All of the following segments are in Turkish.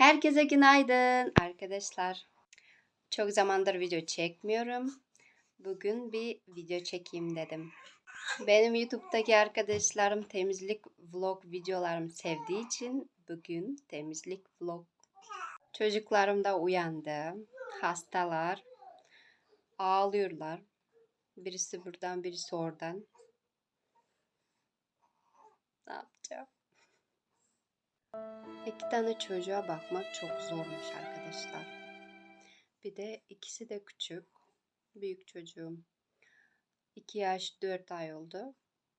Herkese günaydın arkadaşlar. Çok zamandır video çekmiyorum. Bugün bir video çekeyim dedim. Benim YouTube'daki arkadaşlarım temizlik vlog videolarımı sevdiği için bugün temizlik vlog. Çocuklarım da uyandı. Hastalar. Ağlıyorlar. Birisi buradan, birisi oradan. Ne yapacağım? İki tane çocuğa bakmak çok zormuş arkadaşlar. Bir de ikisi de küçük. Büyük çocuğum 2 yaş 4 ay oldu.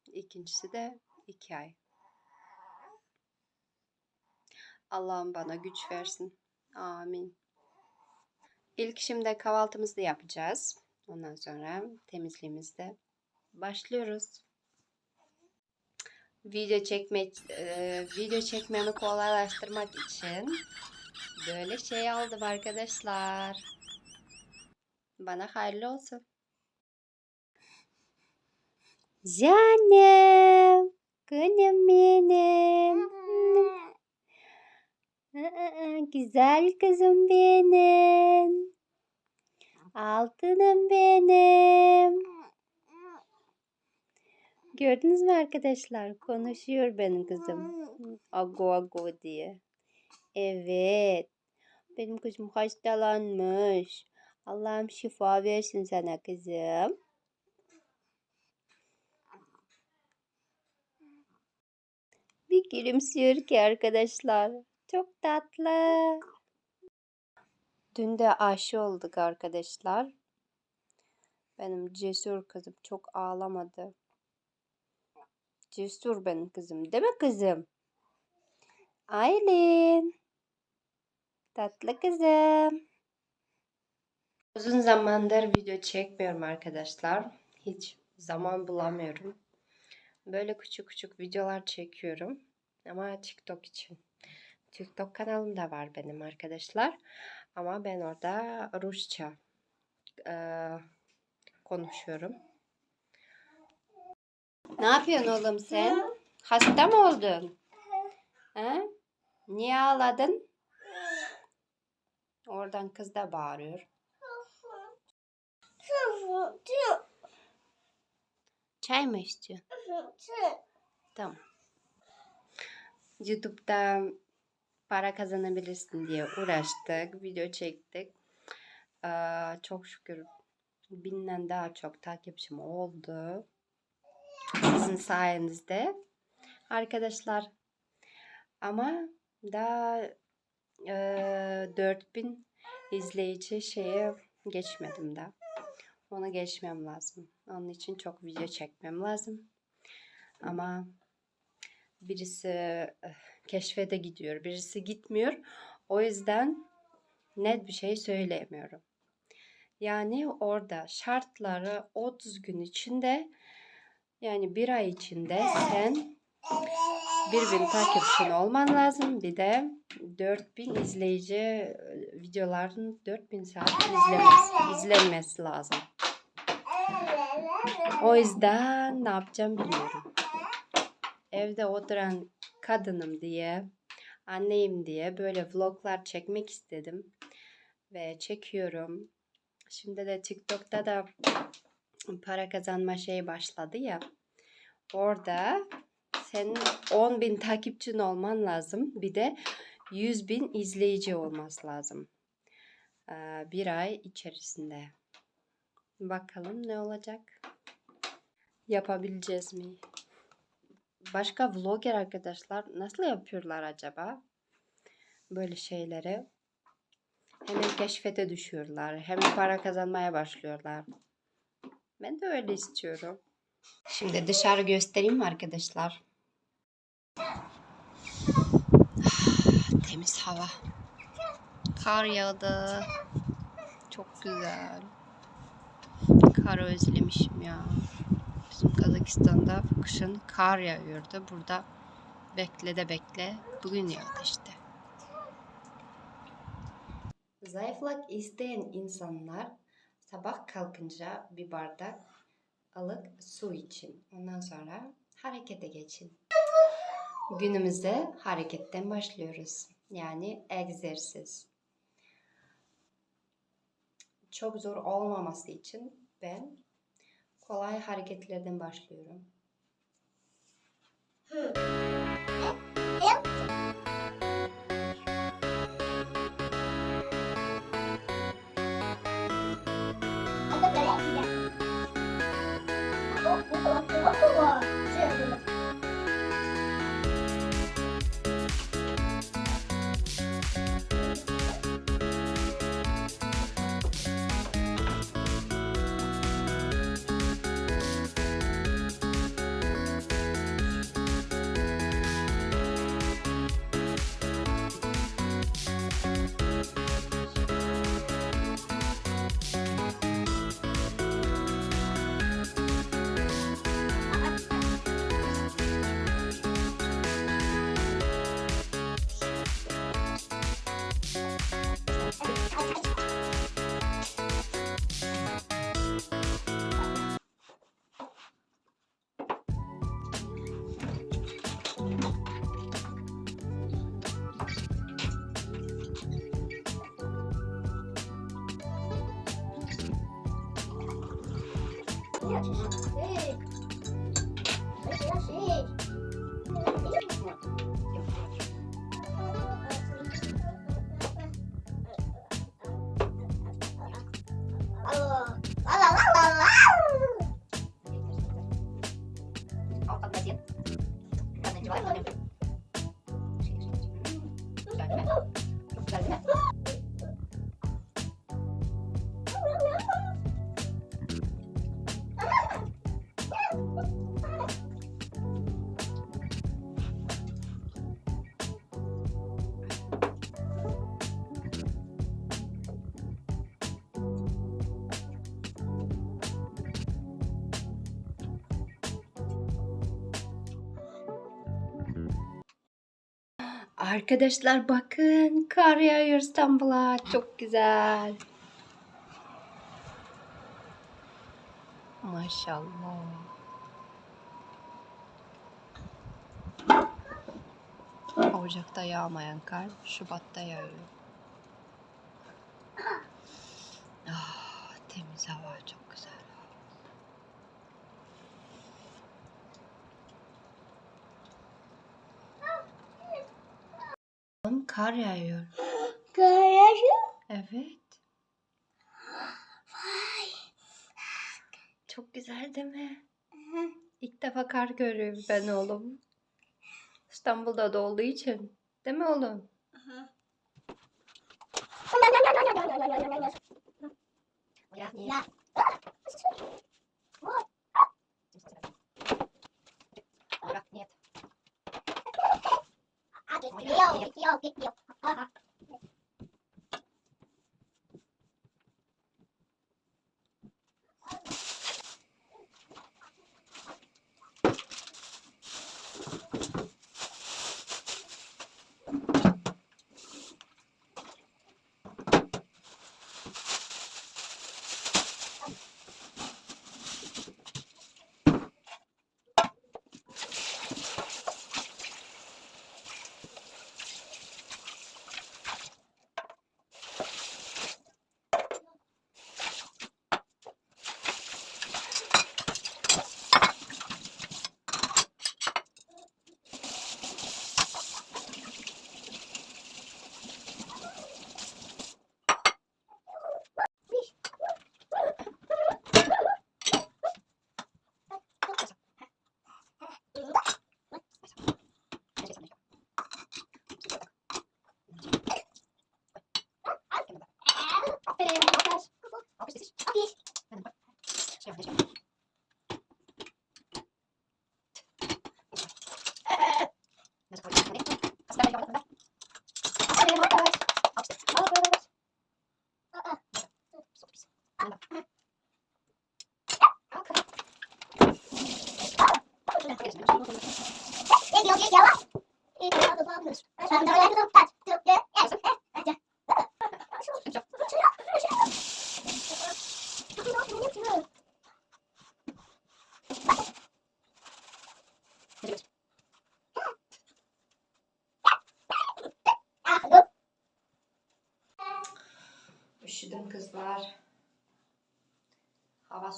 İkincisi de 2 ay. Allah'ım bana güç versin. Amin. İlk şimdi kahvaltımızı yapacağız. Ondan sonra temizliğimizde başlıyoruz video çekmek e, video çekmemi kolaylaştırmak için böyle şey aldım arkadaşlar. Bana hayırlı olsun. Canım, canım benim. Güzel kızım benim. Altınım benim. Gördünüz mü arkadaşlar? Konuşuyor benim kızım. Ago ago diye. Evet. Benim kızım hastalanmış. Allah'ım şifa versin sana kızım. Bir gülümsüyor ki arkadaşlar. Çok tatlı. Dün de aşı olduk arkadaşlar. Benim cesur kızım çok ağlamadı. Cesur benim kızım. Değil mi kızım? Aylin. Tatlı kızım. Uzun zamandır video çekmiyorum arkadaşlar. Hiç zaman bulamıyorum. Böyle küçük küçük videolar çekiyorum. Ama TikTok için. TikTok kanalım da var benim arkadaşlar. Ama ben orada Rusça e, konuşuyorum. Ne yapıyorsun oğlum sen? Hasta mı oldun? Ha? Niye ağladın? Oradan kız da bağırıyor. Çay mı istiyorsun? Tamam. YouTube'da para kazanabilirsin diye uğraştık. Video çektik. Ee, çok şükür binden daha çok takipçim oldu sizin sayenizde arkadaşlar. Ama daha e, 4000 izleyici şeye geçmedim de. Ona geçmem lazım. Onun için çok video çekmem lazım. Ama birisi eh, keşfete gidiyor, birisi gitmiyor. O yüzden net bir şey söyleyemiyorum. Yani orada şartları 30 gün içinde yani bir ay içinde sen 1000 takipçin olman lazım. Bir de 4000 izleyici videoların 4000 saat izlemesi, izlenmesi lazım. O yüzden ne yapacağım bilmiyorum. Evde oturan kadınım diye, anneyim diye böyle vloglar çekmek istedim. Ve çekiyorum. Şimdi de TikTok'ta da para kazanma şey başladı ya. Orada senin 10 bin takipçin olman lazım. Bir de 100 bin izleyici olması lazım. Bir ay içerisinde. Bakalım ne olacak? Yapabileceğiz mi? Başka vlogger arkadaşlar nasıl yapıyorlar acaba? Böyle şeyleri. Hemen keşfete düşüyorlar. Hemen para kazanmaya başlıyorlar. Ben de öyle istiyorum. Şimdi dışarı göstereyim mi arkadaşlar? Temiz hava. Kar yağdı. Çok güzel. Kar özlemişim ya. Bizim Kazakistan'da kışın kar yağıyordu. Burada bekle de bekle. Bugün yağdı işte. Zayıflık isteyen insanlar sabah kalkınca bir bardak ılık su için. Ondan sonra harekete geçin. Günümüzde hareketten başlıyoruz. Yani egzersiz. Çok zor olmaması için ben kolay hareketlerden başlıyorum. 僕は Arkadaşlar bakın kar yağıyor İstanbul'a. Çok güzel. Maşallah. Ocakta yağmayan kar Şubat'ta yağıyor. Ah, temiz hava çok güzel. kar yağıyor. Kar yağıyor? Evet. Vay. Çok güzel değil mi? İlk defa kar görüyorum ben oğlum. İstanbul'da da olduğu için. Değil mi oğlum? Ya. 不要，不要给你。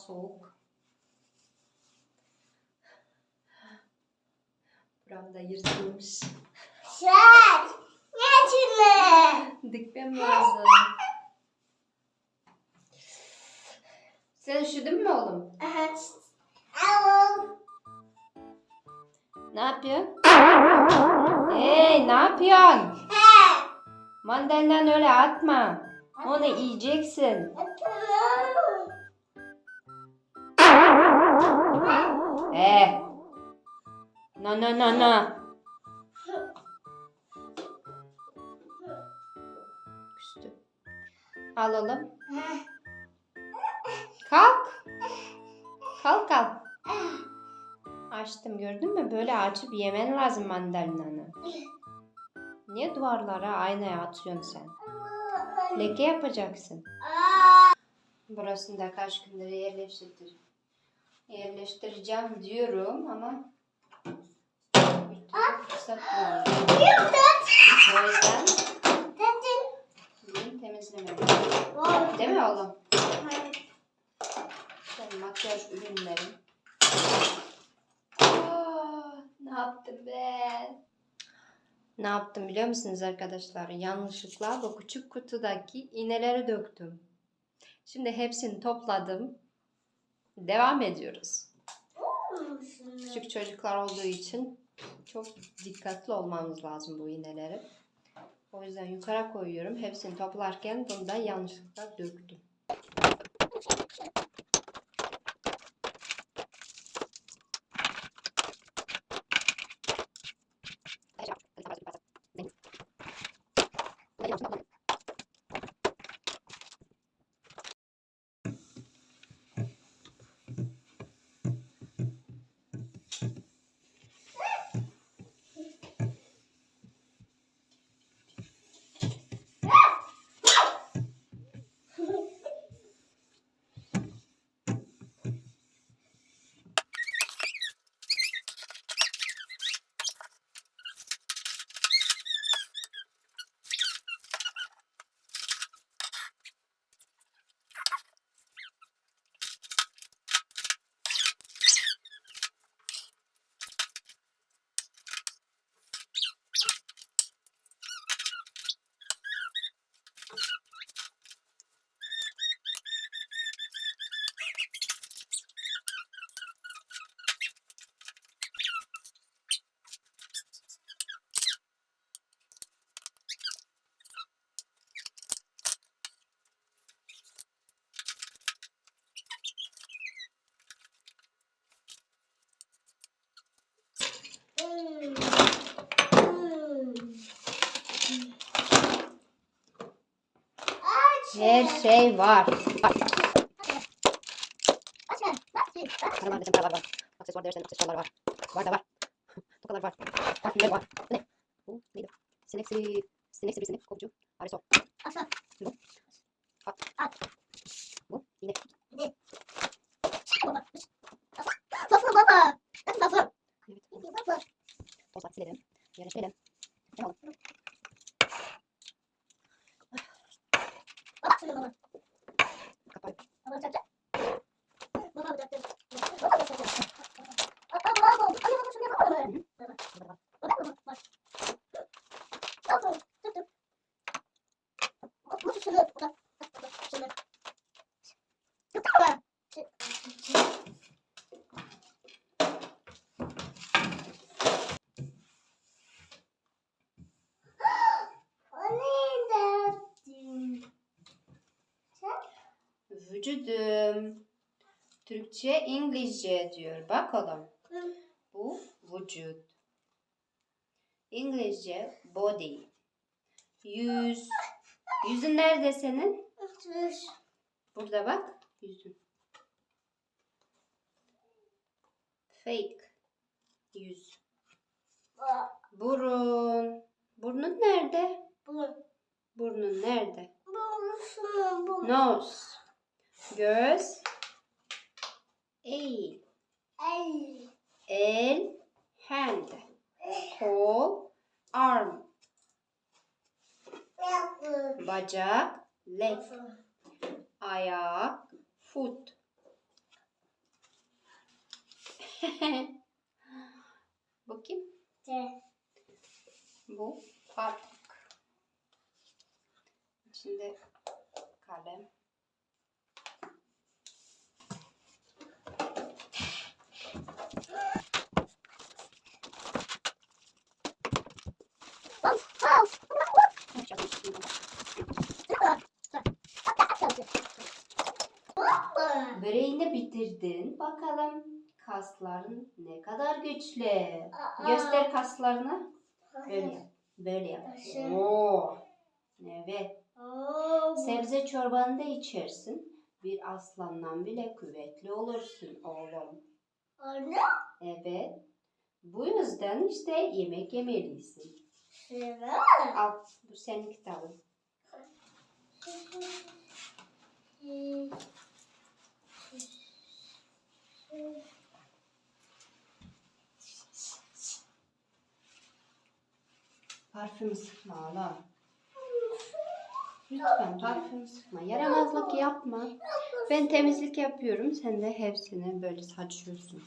Soğuk. Buram da yırtılmış. Şat. Geçme. Dikmem lazım. Sen üşüdün mü oğlum? Al. Ne yapıyorsun? Hey ne yapıyorsun? Mandalinden öyle atma. Onu yiyeceksin. He. No no no no. Küstü. Al oğlum. Kalk. Kalk kalk. Açtım gördün mü? Böyle açıp yemen lazım mandalinanı. Niye duvarlara aynaya atıyorsun sen? Leke yapacaksın. Burasını da kaç gündür yerleştir yerleştireceğim diyorum ama bir fırsat bulamadım. O yüzden bugün temizlemedim. Değil mi oğlum? Sen makyaj ürünlerim. Aa, ne yaptım ben? Ne yaptım biliyor musunuz arkadaşlar? Yanlışlıkla bu küçük kutudaki iğneleri döktüm. Şimdi hepsini topladım. Devam ediyoruz. Küçük çocuklar olduğu için çok dikkatli olmamız lazım bu iğneleri. O yüzden yukarı koyuyorum. Hepsini toplarken bunu da yanlışlıkla döktüm. Her şey var. Karalar dedim paralar var. Aksesuar dersen aksesuarlar var. Var da var. Tokalar var. Parfümler var. Bu ne? Bu neydi? Sinek sivri, sinek sivri sinek, kovucu, arisol. Bu. At. Bu yine. Evet. Tozlar silelim. Yerleştirelim. Ne oldu? Vücudum. Türkçe, İngilizce diyor. Bakalım. Bu vücut. İngilizce body. Yüz. Yüzün nerede senin? Burada bak. Yüzün. Fake. Yüz. Burun. Burnun nerede? Burnun nerede? Nose. Göz. El. El. Hand. Kol. Arm. Bacak. Leg. Ayak. Foot. T. Bu parmak. İçinde kalem. Bakalım kasların ne kadar güçlü. Göster kaslarını. Böyle yap. Böyle yap. Oo. Evet. Oo. Sebze çorbanı da içersin. Bir aslandan bile kuvvetli olursun oğlum. Anne. Evet. Bu yüzden işte yemek yemelisin. Evet. Al bu senin kitabın. Parfüm sıkma oğlum. Lütfen parfüm sıkma. Yaramazlık yapma. Ben temizlik yapıyorum. Sen de hepsini böyle saçıyorsun.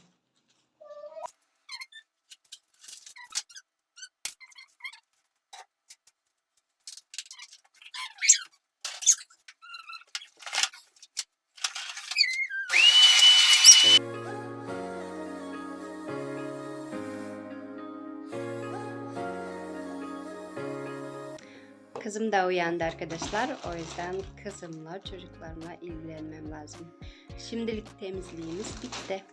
Kızım da uyandı arkadaşlar. O yüzden kızımla, çocuklarımla ilgilenmem lazım. Şimdilik temizliğimiz bitti.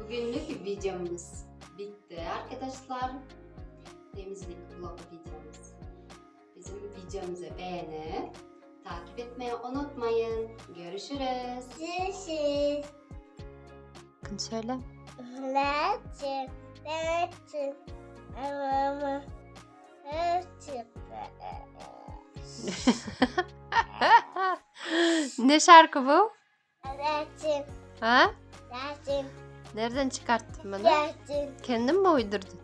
Bugünlük videomuz bitti arkadaşlar. Temizlik vlog videomuz. Bizim videomuzu beğenip takip etmeyi unutmayın. Görüşürüz. Sisi. Bakın söyle. Let's. Let's ne şarkı bu? Ha? Nereden çıkarttın bunu? Kendin mi uydurdun?